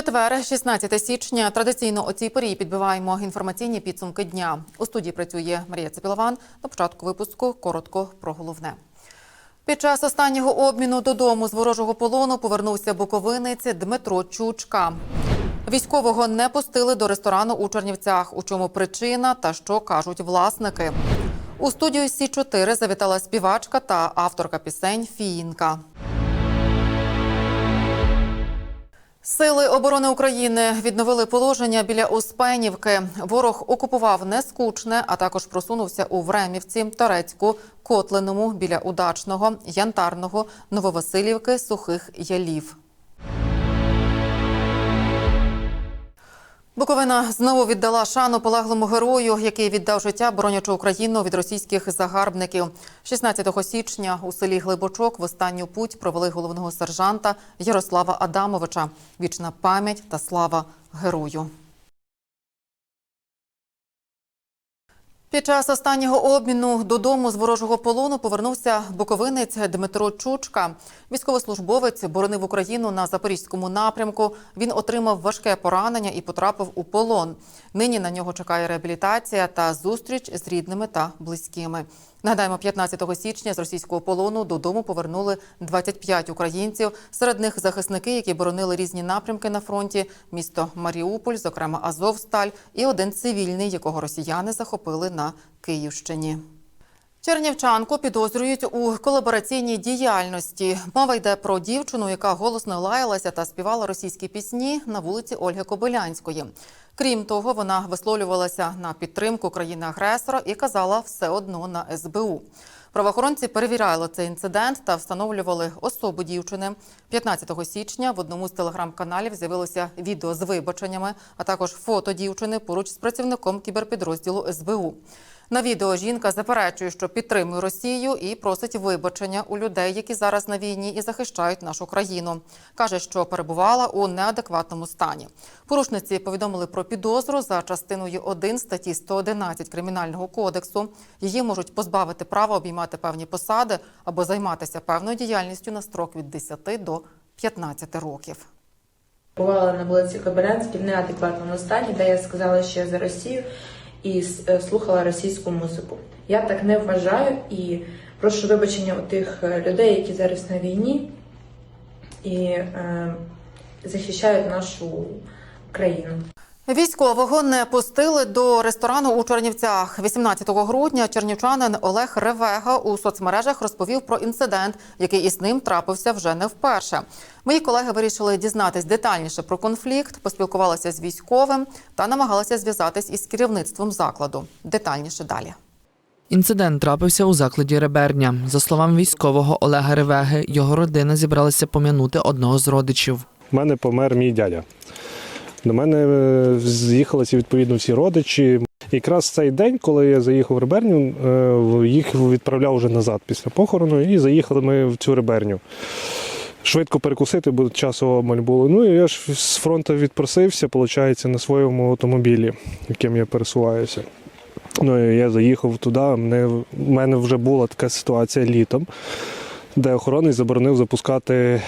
Четвер, 16 січня. Традиційно о цій порі підбиваємо інформаційні підсумки дня. У студії працює Марія Цепілован. На початку випуску коротко про головне. Під час останнього обміну додому з ворожого полону повернувся буковинець Дмитро Чучка. Військового не пустили до ресторану у Чернівцях. У чому причина та що кажуть власники? У студію Сі 4 завітала співачка та авторка пісень Фіїнка. Сили оборони України відновили положення біля Успенівки. Ворог окупував Нескучне, а також просунувся у Времівці, Торецьку, Котлиному біля Удачного, Янтарного, Нововасилівки, Сухих Ялів. Буковина знову віддала шану полаглому герою, який віддав життя, боронячи Україну від російських загарбників. 16 січня у селі Глибочок в останню путь провели головного сержанта Ярослава Адамовича. Вічна пам'ять та слава герою. Під час останнього обміну додому з ворожого полону повернувся буковинець Дмитро Чучка. Військовослужбовець боронив Україну на запорізькому напрямку. Він отримав важке поранення і потрапив у полон. Нині на нього чекає реабілітація та зустріч з рідними та близькими. Нагадаємо, 15 січня з російського полону додому повернули 25 українців. Серед них захисники, які боронили різні напрямки на фронті: місто Маріуполь, зокрема Азовсталь, і один цивільний, якого росіяни захопили на Київщині. Чернівчанку підозрюють у колабораційній діяльності. Мова йде про дівчину, яка голосно лаялася та співала російські пісні на вулиці Ольги Кобилянської. Крім того, вона висловлювалася на підтримку країни-агресора і казала все одно на СБУ. Правоохоронці перевіряли цей інцидент та встановлювали особу дівчини. 15 січня в одному з телеграм-каналів з'явилося відео з вибаченнями, а також фото дівчини поруч з працівником кіберпідрозділу СБУ. На відео жінка заперечує, що підтримує Росію і просить вибачення у людей, які зараз на війні і захищають нашу країну. каже, що перебувала у неадекватному стані. Порушниці повідомили про підозру за частиною 1 статті 111 кримінального кодексу. Її можуть позбавити права обіймати певні посади або займатися певною діяльністю на строк від 10 до 15 років. Бувала на вулиці Кобилянській в неадекватному стані, де я сказала, що я за Росію і е, слухала російську музику. Я так не вважаю і прошу вибачення у тих е, людей, які зараз на війні і е, захищають нашу країну. Військового не пустили до ресторану у Чернівцях. 18 грудня чернівчанин Олег Ревега у соцмережах розповів про інцидент, який із ним трапився вже не вперше. Мої колеги вирішили дізнатись детальніше про конфлікт, поспілкувалися з військовим та намагалися зв'язатись із керівництвом закладу. Детальніше далі. Інцидент трапився у закладі Реберня. За словами військового Олега Ревеги, його родина зібралася пом'янути одного з родичів. У мене помер мій дядя. До мене е, з'їхалися відповідно всі родичі. Якраз цей день, коли я заїхав в Реберню, е, їх відправляв вже назад після похорону, і заїхали ми в цю Реберню. Швидко перекусити, бо часу обмаль було. Ну і я ж з фронту відпросився, виходить, на своєму автомобілі, яким я пересуваюся. Ну і я заїхав туди. Мене, в мене вже була така ситуація літом, де охоронець заборонив запускати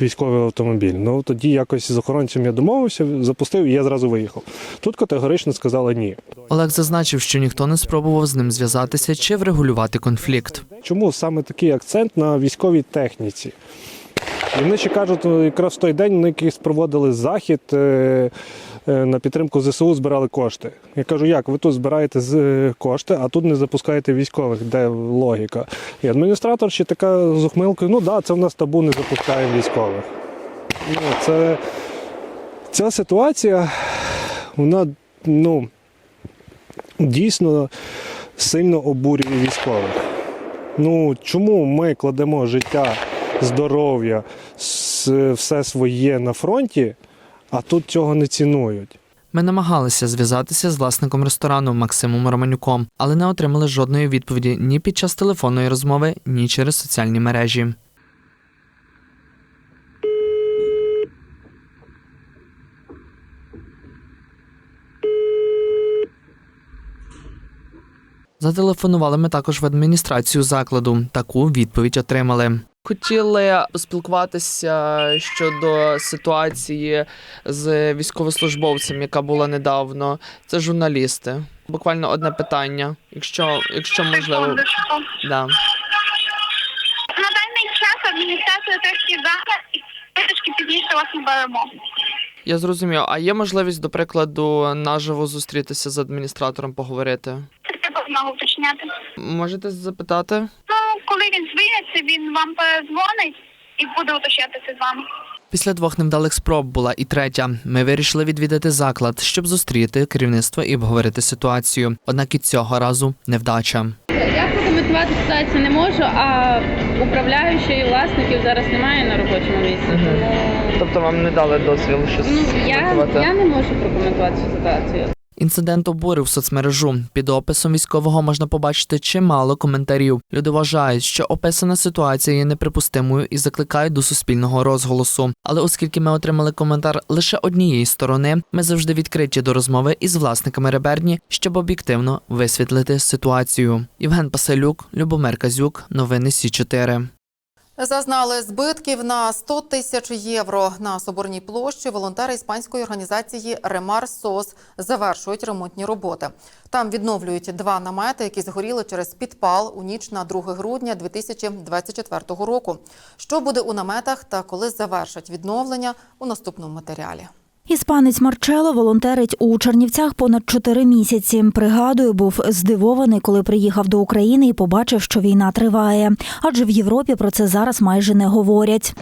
військовий автомобіль. Ну тоді якось з охоронцем я домовився, запустив і я зразу виїхав. Тут категорично сказали ні. Олег зазначив, що ніхто не спробував з ним зв'язатися чи врегулювати конфлікт. Чому саме такий акцент на військовій техніці? І вони ще кажуть, ну, якраз в той день вони якийсь проводили захід е, е, на підтримку ЗСУ, збирали кошти. Я кажу, як ви тут збираєте е, кошти, а тут не запускаєте військових, де логіка? І адміністратор ще така з ухмилкою, ну да, це в нас табу, не запускаємо військових. Ну, це, ця ситуація, вона ну, дійсно сильно обурює військових. Ну чому ми кладемо життя, здоров'я, все своє на фронті, а тут цього не цінують? Ми намагалися зв'язатися з власником ресторану Максимом Романюком, але не отримали жодної відповіді ні під час телефонної розмови, ні через соціальні мережі. Зателефонували ми також в адміністрацію закладу. Таку відповідь отримали. Хотіли поспілкуватися щодо ситуації з військовослужбовцем, яка була недавно. Це журналісти. Буквально одне питання, якщо, якщо можливо. Да. На даний час адміністрація трошки зайнята, і трошки пізніше вас наберемо. Я зрозумів. А є можливість, до прикладу, наживо зустрітися з адміністратором, поговорити? Це треба знову уточняти. Можете запитати? Коли він звільниться, він вам передзвонить і буде уточнятися з вами. Після двох невдалих спроб була і третя. Ми вирішили відвідати заклад, щоб зустріти керівництво і обговорити ситуацію. Однак і цього разу невдача. Я прокоментувати ситуацію не можу, а управляючої власників зараз немає на робочому місці. Тому Тобто вам не дали дозвіл щось ну я, я не можу прокоментувати цю ситуацію. Інцидент обурив соцмережу. Під описом військового можна побачити чимало коментарів. Люди вважають, що описана ситуація є неприпустимою і закликають до суспільного розголосу. Але оскільки ми отримали коментар лише однієї сторони, ми завжди відкриті до розмови із власниками реберні, щоб об'єктивно висвітлити ситуацію. Євген Паселюк, Любомир Казюк, новини Сі 4 Зазнали збитків на 100 тисяч євро на Соборній площі. Волонтери іспанської організації Ремар Сос завершують ремонтні роботи. Там відновлюють два намети, які згоріли через підпал у ніч на 2 грудня 2024 року. Що буде у наметах та коли завершать відновлення у наступному матеріалі. Іспанець Марчело волонтерить у Чернівцях понад чотири місяці. Пригадую, був здивований, коли приїхав до України і побачив, що війна триває. Адже в Європі про це зараз майже не говорять.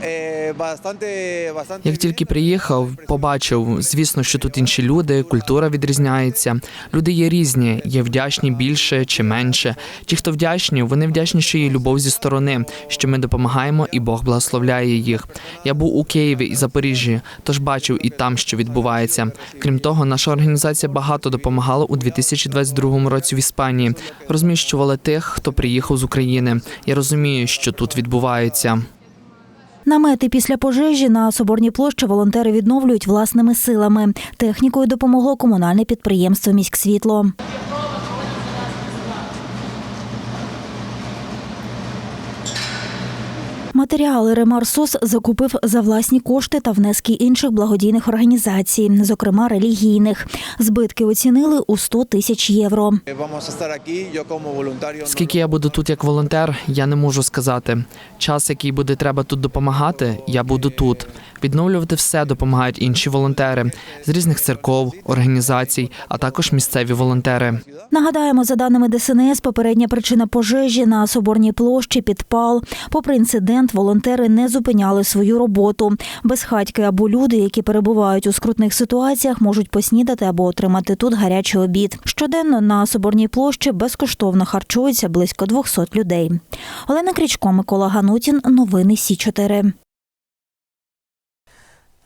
Як тільки приїхав, побачив, звісно, що тут інші люди, культура відрізняється. Люди є різні, є вдячні більше чи менше. Ті, хто вдячні, вони вдячні, що є любов зі сторони, що ми допомагаємо, і Бог благословляє їх. Я був у Києві і Запоріжжі, тож бачив і там, що відбувається. Крім того, наша організація багато допомагала у 2022 році в Іспанії. Розміщували тих, хто приїхав з України. Я розумію, що тут відбувається. Намети після пожежі на Соборній площі волонтери відновлюють власними силами. Технікою допомогло комунальне підприємство Міськсвітло. Матеріали Ремарсос закупив за власні кошти та внески інших благодійних організацій, зокрема релігійних. Збитки оцінили у 100 тисяч євро. Скільки я буду тут як волонтер, я не можу сказати. Час, який буде треба тут допомагати, я буду тут. Відновлювати все допомагають інші волонтери з різних церков, організацій, а також місцеві волонтери. Нагадаємо, за даними ДСНС, попередня причина пожежі на Соборній площі підпал. Попри інцидент, волонтери не зупиняли свою роботу. Безхатьки або люди, які перебувають у скрутних ситуаціях, можуть поснідати або отримати тут гарячий обід. Щоденно на Соборній площі безкоштовно харчується близько 200 людей. Олена Крічко, Микола Ганутін. Новини Сі 4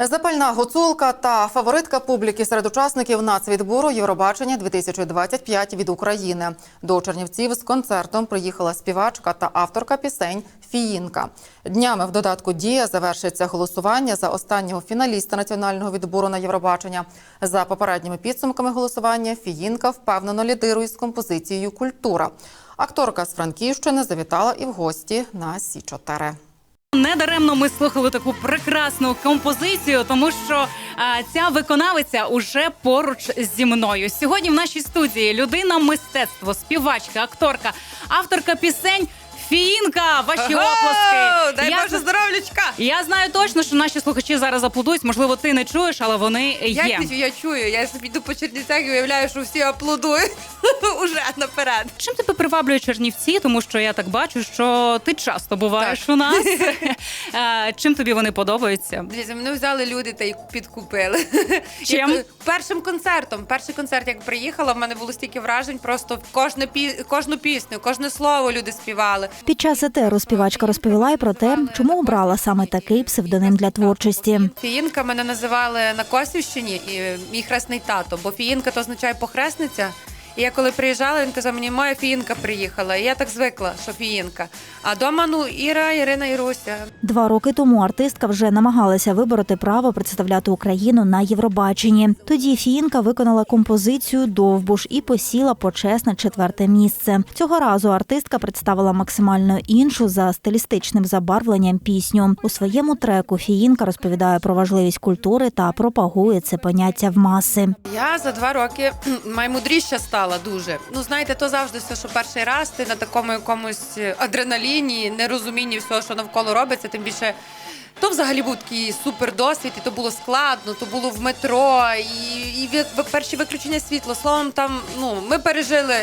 Запальна гуцулка та фаворитка публіки серед учасників нацвідбору Євробачення 2025 від України. До Чернівців з концертом приїхала співачка та авторка пісень Фіїнка. Днями в додатку Дія завершиться голосування за останнього фіналіста національного відбору на Євробачення. За попередніми підсумками голосування Фіїнка впевнено лідирує з композицією Культура. Акторка з Франківщини завітала і в гості на Сі 4 Недаремно ми слухали таку прекрасну композицію, тому що а, ця виконавиця уже поруч зі мною. Сьогодні в нашій студії людина мистецтво, співачка, акторка, авторка пісень. Фіїнка, ваші оплески. Дай Я Боже здоров'ячка! Я знаю точно, що наші слухачі зараз аплодують. Можливо, ти не чуєш, але вони Я, є. чую, я чую, я собі йду по Чернівцях і уявляю, що всі аплодують уже наперед. Чим тебе приваблює Чернівці? Тому що я так бачу, що ти часто буваєш у нас. Е, Чим тобі вони подобаються? Дивіться, мене взяли люди та й підкупили. Чим? Як, першим концертом. Перший концерт, як приїхала, в мене було стільки вражень. Просто кожну, пі... кожну пісню, кожне слово люди співали. Під час етеру співачка розповіла й про те, чому обрала саме такий псевдоним для творчості. Фіїнка мене називали на Косівщині і мій хресний тато, бо фіїнка то означає похресниця. І я коли приїжджала, він казав, мені моя фіїнка приїхала. І я так звикла, що фіїнка. А дома, ну, Іра, Ірина, Іруся. Два роки тому артистка вже намагалася вибороти право представляти Україну на Євробаченні. Тоді Фіїнка виконала композицію Довбуш і посіла почесне четверте місце. Цього разу артистка представила максимально іншу за стилістичним забарвленням пісню. У своєму треку Фіїнка розповідає про важливість культури та пропагує це поняття в маси. Я за два роки маймудріша стала дуже. Ну, знаєте, то завжди все, що перший раз ти на такому якомусь адреналіні, нерозумінні всього, що навколо робиться, тим більше. То взагалі був такий супер досвід, і то було складно, то було в метро, і, і перші виключення світла. Словом, там ну ми пережили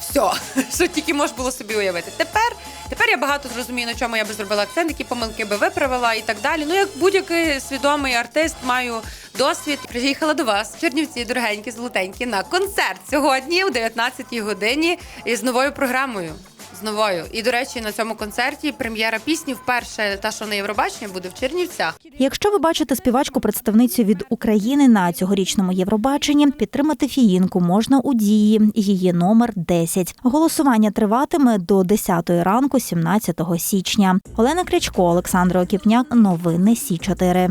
все, що тільки можна було собі уявити. Тепер, тепер я багато зрозумію, на чому я би зробила акцент, які помилки би виправила і так далі. Ну, як будь-який свідомий артист, маю досвід. Приїхала до вас Чернівці, дорогенькі, золотенькі, на концерт сьогодні о 19-й годині із новою програмою. З новою. І, до речі, на цьому концерті прем'єра пісні вперше, та, що на Євробаченні, буде в Чернівцях. Якщо ви бачите співачку представницю від України на цьогорічному Євробаченні, підтримати фіїнку можна у дії. Її номер 10. Голосування триватиме до 10 ранку, 17 січня. Олена Крячко, Олександр Окіпняк. Новини Сі 4